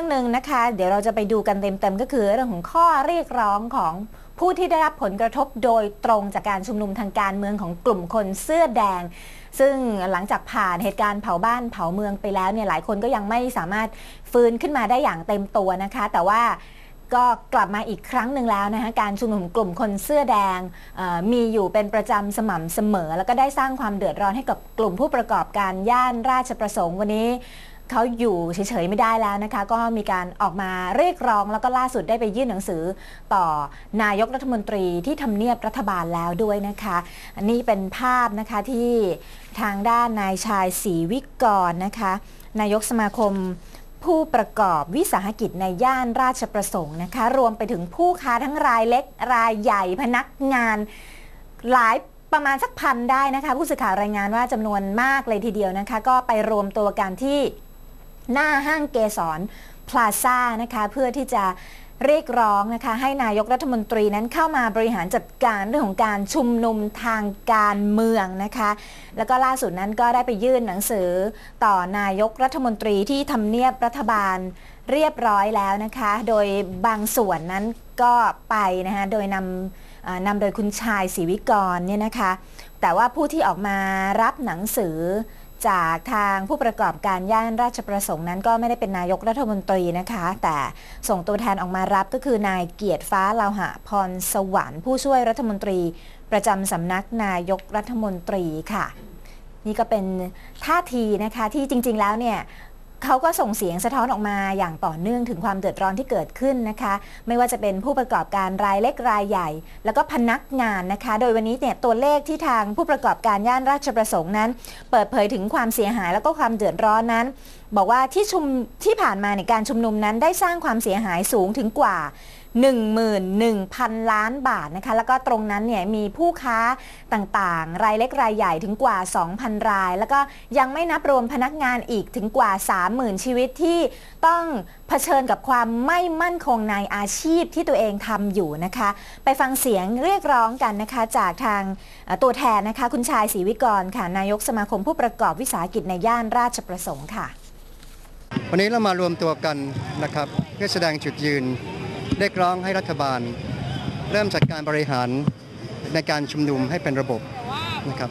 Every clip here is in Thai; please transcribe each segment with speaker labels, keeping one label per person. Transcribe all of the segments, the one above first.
Speaker 1: ื่องหนึ่งนะคะ เดี๋ยวเราจะไปดูกันเต็มๆก็คือเรื่องของข้อเรียกร้องของผู้ที่ได้รับผลกระทบโดยตรงจากการชุมนุมทางการเมืองของกลุ่มคนเสื้อแดง ซึ่งหลังจากผ่านเหตุการณ์เผาบ้านเผาเมืองไปแล้วเนี่ยหลายคนก็ยังไม่สามารถฟื้นขึ้นมาได้อย่างเต็มตัวนะคะ แต่ว่าก็กลับมาอีกครั้งหนึ่งแล้วนะคะการชุมนุมกลุ่มคนเสื้อแดงมีอยู่เป็นประจำสม่ำเสมอ แล้วก็ได้สร้างความเดือดร้อนให้กับกลุ่มผู้ประกอบการย่านราชประสงค์วันนี้ เขาอยู่เฉยๆไม่ได้แล้วนะคะ ก็มีการออกมาเรียกร้องแล้วก็ล่าสุดได้ไปยื่นหนังสือต่อนายกรัฐมนตรีที่ทำเนียบรัฐบาลแล้วด้วยนะคะ อันนี้เป็นภาพนะคะที่ทางด้านนายชายศรีวิกรนะคะ นายกสมาคมผู้ประกอบวิสาหกิจในย่านราชประสงค์นะคะ รวมไปถึงผู้ค้าทั้งรายเล็กรายใหญ่พนักงานหลายประมาณสักพันได้นะคะ ผู้สื่อข่าวรายงานว่าจำนวนมากเลยทีเดียวนะคะ ก็ไปรวมตัวกันที่ หน้าห้างเกสรพลาซ่านะคะเพื่อที่จะเรียกร้องนะคะให้นายกรัฐมนตรีนั้นเข้ามาบริหารจัดการเรื่องของการชุมนุมทางการเมืองนะคะ แล้วก็ล่าสุดนั้นก็ได้ไปยื่นหนังสือต่อนายกรัฐมนตรีที่ทำเนียบรัฐบาลเรียบร้อยแล้วนะคะ โดยบางส่วนนั้นก็ไปนะคะโดยนำนำโดยคุณชายศรีวิกรเนี่ยนะคะ แต่ว่าผู้ที่ออกมารับหนังสือ จากทางผู้ประกอบการย่านราชประสงค์นั้นก็ไม่ได้เป็นนายกรัฐมนตรีนะคะ แต่ส่งตัวแทนออกมารับก็คือนายเกียรติฟ้าลาวหะพรสวรรค์ผู้ช่วยรัฐมนตรี ประจำสำนักนายกรัฐมนตรีค่ะ นี่ก็เป็นท่าทีนะคะที่จริง ๆ แล้วเนี่ย เขาก็ส่งเสียงสะท้อนออกมาอย่างต่อเนื่องถึงความเดือดร้อนที่เกิดขึ้นนะคะ ไม่ว่าจะเป็นผู้ประกอบการรายเล็กรายใหญ่ แล้วก็พนักงานนะคะ โดยวันนี้เนี่ยตัวเลขที่ทางผู้ประกอบการย่านราชประสงค์นั้น เปิดเผยถึงความเสียหายแล้วก็ความเดือดร้อนนั้น บอกว่าที่ชุมที่ผ่านมาในการชุมนุมนั้นได้สร้างความเสียหายสูงถึงกว่า 11,000 ล้านบาทนะคะ แล้วก็ตรงนั้นเนี่ยมีผู้ค้าต่างๆ รายเล็กรายใหญ่ถึงกว่า 2,000 ราย แล้วก็ยังไม่นับรวมพนักงานอีกถึงกว่า 30,000 ชีวิตที่ต้องเผชิญกับความไม่มั่นคงในอาชีพที่ตัวเองทำอยู่นะคะ ไปฟังเสียงเรียกร้องกันนะคะจากทางตัวแทนนะคะ คุณชายศรีวิกรค่ะ นายกสมาคมผู้ประกอบวิสาหกิจในย่านราชประสงค์ค่ะ
Speaker 2: วันนี้เรามารวมตัวกันนะครับ เพื่อแสดงจุดยืน เรียกร้องให้รัฐบาล เริ่มจัดการบริหารในการชุมนุมให้เป็นระบบนะครับ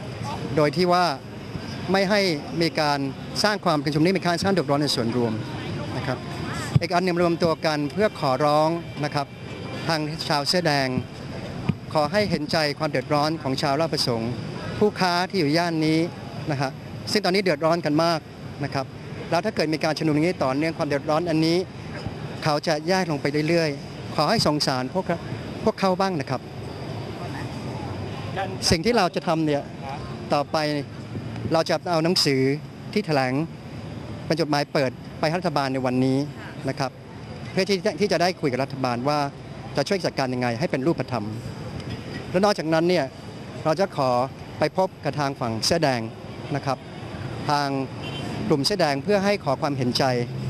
Speaker 2: โดยที่ว่าไม่ให้มีการสร้างความเป็นชุมนุมมีการสร้างเดือดร้อนในส่วนรวมนะครับอีกอันหนึ่งรวมตัวกันเพื่อขอร้องนะครับทางชาวเสื้อแดง ขอให้เห็นใจความเดือดร้อนของชาวราชประสงค์ ผู้ค้าที่อยู่ย่านนี้นะฮะซึ่งตอนนี้เดือดร้อนกันมากนะครับแล้วถ้าเกิดมีการชุมนุมอย่างนี้ต่อเนื่องความเดือดร้อนอันนี้ เขาจะแย่ลงไปเรื่อยๆ อให้สงสารพวกเขาพวกเขาบ้างนะครับ สิ่งที่เราจะทำเนี่ยต่อไปเราจะเอาหนังสือที่แถลงเป็นจดหมายเปิดไปให้รัฐบาลในวันนี้นะครับ เพื่อที่ที่จะได้คุยกับรัฐบาลว่าจะช่วยจัดการยังไงให้เป็นรูปธรรม และนอกจากนั้นเนี่ยเราจะขอไปพบกับทางฝั่งเสื้อแดงนะครับ ทางกลุ่มเสื้อแดงเพื่อให้ขอความเห็นใจ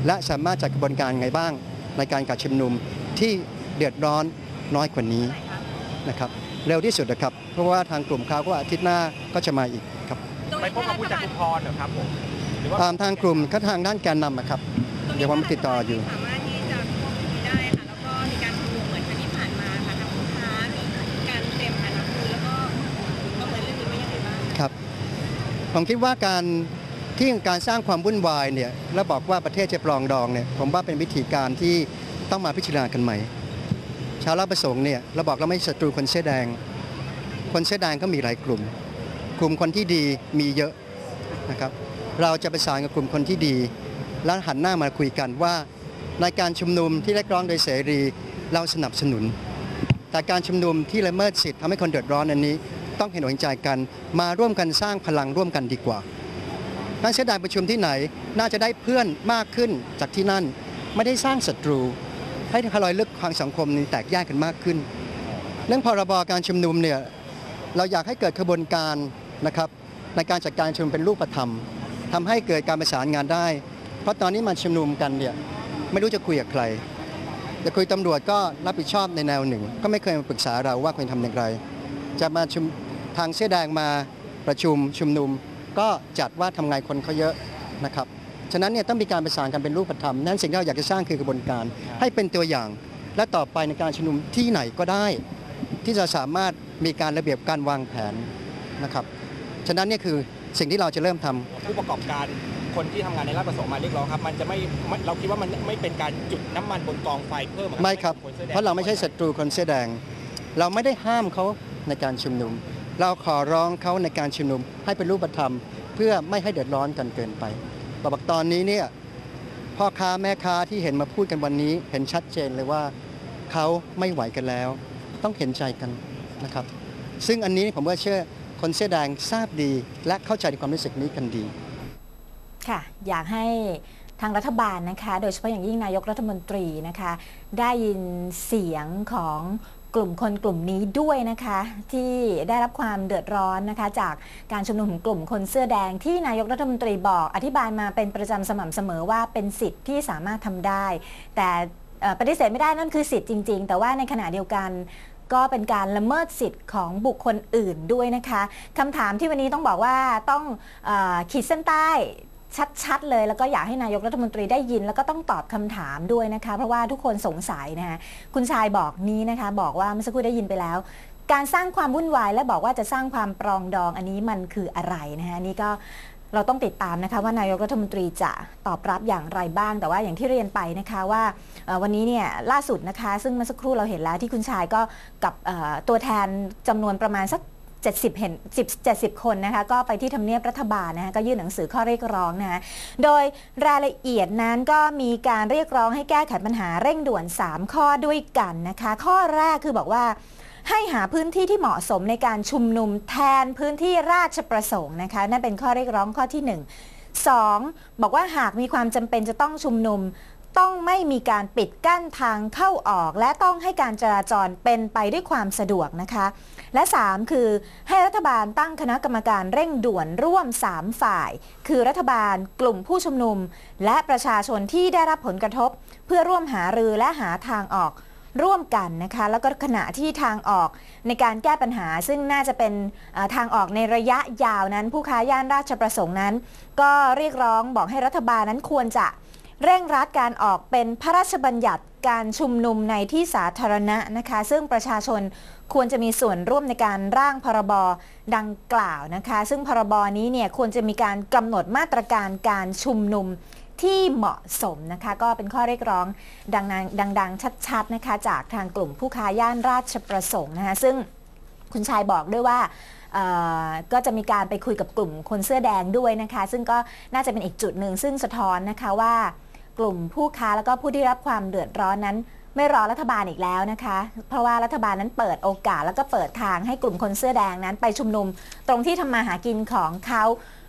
Speaker 2: และสามารถจัดกระบวนการไงบ้างในการการชุมนุมที่ เดือดร้อนน้อยกว่านี้นะครับเร็วที่สุดนะครับ เพราะว่าทางกลุ่มเขาก็อาทิตย์หน้าก็จะมาอีกครับ
Speaker 3: ไปพบกับผู้จัดกุมพรเหรอครับผมหรือว่า
Speaker 2: ตามทางกลุ่มก็ทางด้านแกนนำอะครับ เดี๋ยวผมติดต่ออยู่
Speaker 4: สามารถที่จะควบคุมได้ค่ะแล้วก็มีการชุมนุมเหมือนครั้งที่ผ่านมาค่ะทางลูกค้ามีการเตรียมการรับมือแล้วก็ประเมินเรื่องนี้ว่ายังไงบ้าง
Speaker 2: ครับผมคิดว่าการที่การสร้างความวุ่นวายเนี่ยแล้วบอกว่าประเทศจะปลองดองเนี่ยผมว่าเป็นวิธีการที่ต้องมาพิจารณากันใหม่ ชาวราชประสงค์เนี่ยเราบอกเราไม่ศัตรูคนเสื้อแดง คนเสื้อแดงก็มีหลายกลุ่ม กลุ่มคนที่ดีมีเยอะนะครับเราจะประสานกับกลุ่มคนที่ดี แล้วหันหน้ามาคุยกันว่า ในการชุมนุมที่เรียกร้องโดยเสรีเราสนับสนุน แต่การชุมนุมที่ละเมิดสิทธิ์ทำให้คนเดือดร้อนอันนี้ ต้องเห็นอกเห็นใจกันมาร่วมกันสร้างพลังร่วมกันดีกว่าการเสียดายประชุมที่ไหนน่าจะได้เพื่อนมากขึ้นจากที่นั่น ไม่ได้สร้างศัตรู ให้ทลายลึกความสังคมนี้แตกแยกกันมากขึ้น เรื่องพรบการชุมนุมเนี่ยเราอยากให้เกิดขบวนการนะครับในการจัดการชุมนุมเป็นรูปธรรมทำให้เกิดการประสานงานได้ เพราะตอนนี้มันชุมนุมกันเนี่ยไม่รู้จะคุยกับใครจะคุยตำรวจก็รับผิดชอบในแนวหนึ่ง ก็ไม่เคยมาปรึกษาเราว่าควรทำอย่างไร จะมาชุมทางเสื้อแดงมาประชุมชุมนุม ก็จัดว่าทำไงคนเขาเยอะนะครับ ฉะนั้นเนี่ยต้องมีการประสานกันเป็นรูปธรรมนั่นสิ่งที่เราอยากจะสร้างคือกระบวนการ ให้เป็นตัวอย่าง และต่อไปในการชุมนุมที่ไหนก็ได้ ที่จะสามารถมีการระเบียบการวางแผนนะครับฉะนั้นเนี่ยคือสิ่งที่เราจะเริ่มทำ
Speaker 3: ผู้ประกอบการคนที่ทำงานในราชประสงค์มาเรียกร้องครับมันจะไม่ไม่เราคิดว่ามันไม่เป็นการจุดน้ำมันบนกองไฟเพิ่มอะ
Speaker 2: ไม่ครับ
Speaker 3: ให้กลุ่นสื้อแดง
Speaker 2: เพราะเราไม่ใช่ศัตรูคนเสื้อแดง เราไม่ได้ห้ามเขาในการชุมนุม เราขอร้องเขาในการชุมนุมให้เป็นรูปธรรม เพื่อไม่ให้เดือดร้อนกันเกินไป บอกตอนนี้เนี่ยพ่อค้าแม่ค้าที่เห็นมาพูดกันวันนี้ เห็นชัดเจนเลยว่าเขาไม่ไหวกันแล้ว ต้องเห็นใจกันนะครับ ซึ่งอันนี้ผมว่าเชื่อคนเสื้อแดงทราบดีและเข้าใจในความรู้สึกนี้กันดี
Speaker 1: ค่ะ อยากให้ทางรัฐบาลนะคะ โดยเฉพาะอย่างยิ่งนายกรัฐมนตรีนะคะ ได้ยินเสียงของ กลุ่มคนกลุ่มนี้ด้วยนะคะ ที่ได้รับความเดือดร้อนนะคะ จากการชุมนุมของกลุ่มคนเสื้อแดงที่นายกรัฐมนตรีบอก อธิบายมาเป็นประจำสม่ำเสมอว่าเป็นสิทธิ์ที่สามารถทำได้ แต่ปฏิเสธไม่ได้นั่นคือสิทธิ์จริง ๆ แต่ว่าในขณะเดียวกันก็เป็นการละเมิดสิทธิ์ของบุคคลอื่นด้วยนะคะคำถามที่วันนี้ต้องบอกว่าต้องอขีดเส้นใต้ ชัดๆ เลย แล้วก็อยากให้นายกรัฐมนตรีได้ยิน แล้วก็ต้องตอบคำถามด้วยนะคะ เพราะว่าทุกคนสงสัยนะคะคุณชายบอกนี้นะคะ บอกว่าเมื่อสักครู่ได้ยินไปแล้ว การสร้างความวุ่นวาย และบอกว่าจะสร้างความปรองดองอันนี้มันคืออะไรนะคะนี่ก็เราต้องติดตามนะคะว่านายกรัฐมนตรีจะตอบรับอย่างไรบ้าง แต่ว่าอย่างที่เรียนไปนะคะว่าวันนี้เนี่ยล่าสุดนะคะ ซึ่งเมื่อสักครู่เราเห็นแล้วที่คุณชายก็กับตัวแทนจำนวนประมาณสัก 70 เห็น10 70 คนนะคะก็ไปที่ทำเนียบรัฐบาลนะคะก็ยื่นหนังสือข้อเรียกร้องนะคะโดยรายละเอียดนั้นก็มีการเรียกร้องให้แก้ไขปัญหาเร่งด่วน 3 ข้อด้วยกันนะคะ ข้อแรกคือบอกว่าให้หาพื้นที่ที่เหมาะสมในการชุมนุมแทนพื้นที่ราชประสงค์นะคะนั่นเป็นข้อเรียกร้องข้อที่ 1 2. บอกว่าหากมีความจำเป็นจะต้องชุมนุม ต้องไม่มีการปิดกั้นทางเข้าออก และต้องให้การจราจรเป็นไปด้วยความสะดวกนะคะ และ 3 คือให้รัฐบาลตั้งคณะกรรมการเร่งด่วนร่วม 3 ฝ่าย คือรัฐบาลกลุ่มผู้ชุมนุม และประชาชนที่ได้รับผลกระทบ เพื่อร่วมหารือและหาทางออกร่วมกันนะคะ แล้วก็ขณะที่ทางออกในการแก้ปัญหา ซึ่งน่าจะเป็นทางออกในระยะยาวนั้น ผู้ค้าย่านราชประสงค์นั้น ก็เรียกร้องบอกให้รัฐบาลนั้นควรจะ เร่งรัดการออกเป็นพระราชบัญญัติการชุมนุมในที่สาธารณะนะคะ ซึ่งประชาชนควรจะมีส่วนร่วมในการร่างพรบดังกล่าวนะคะ ซึ่งพรบนี้เนี่ยควรจะมีการกำหนดมาตรการการชุมนุมที่เหมาะสมนะคะ ก็เป็นข้อเรียกร้องดังๆดังๆชัดๆนะคะจากทางกลุ่มผู้ค้าย่านราชประสงค์นะคะซึ่งคุณชายบอกด้วยว่าก็จะมีการไปคุยกับกลุ่มคนเสื้อแดงด้วยนะคะ ซึ่งก็น่าจะเป็นอีกจุดหนึ่งซึ่งสะท้อนนะคะว่า กลุ่มผู้ค้าแล้วก็ผู้ที่รับความเดือดร้อนนั้น ไม่รอรัฐบาลอีกแล้วนะคะ เพราะว่ารัฐบาลนั้นเปิดโอกาสแล้วก็เปิดทางให้กลุ่มคนเสื้อแดงนั้นไปชุมนุม ตรงที่ทำมาหากินของเขา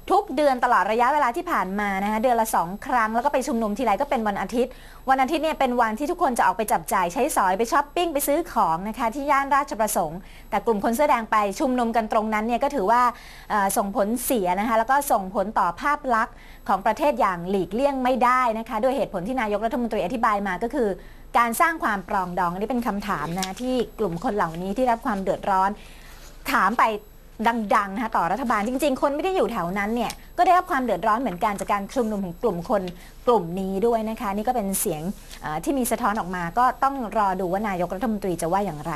Speaker 1: ทุกเดือนตลอดระยะเวลาที่ผ่านมานะคะเดือนละสองครั้ง แล้วก็ไปชุมนุมทีไรก็เป็นวันอาทิตย์ วันอาทิตย์เนี่ยเป็นวันที่ทุกคนจะออกไปจับจ่ายใช้สอยไปช้อปปิ้งไปซื้อของนะคะที่ย่านราชประสงค์ แต่กลุ่มคนเสื้อแดงไปชุมนุมกันตรงนั้นเนี่ยก็ถือว่าส่งผลเสียนะคะแล้วก็ส่งผลต่อภาพลักษณ์ของประเทศอย่างหลีกเลี่ยงไม่ได้นะคะด้วยเหตุผลที่นายกรัฐมนตรีอธิบายมาก็คือการสร้างความปรองดองอันนี้เป็นคำถามนะที่กลุ่มคนเหล่านี้ที่รับความเดือดร้อน ถามไป ดังๆนะคะต่อรัฐบาลจริง ๆ คนไม่ได้อยู่แถวนั้นเนี่ยก็ได้รับความเดือดร้อนเหมือนกันจากการชุมนุมของกลุ่มคนกลุ่มนี้ด้วยนะคะ นี่ก็เป็นเสียงที่มีสะท้อนออกมา ก็ต้องรอดูว่านายกรัฐมนตรีจะว่าอย่างไร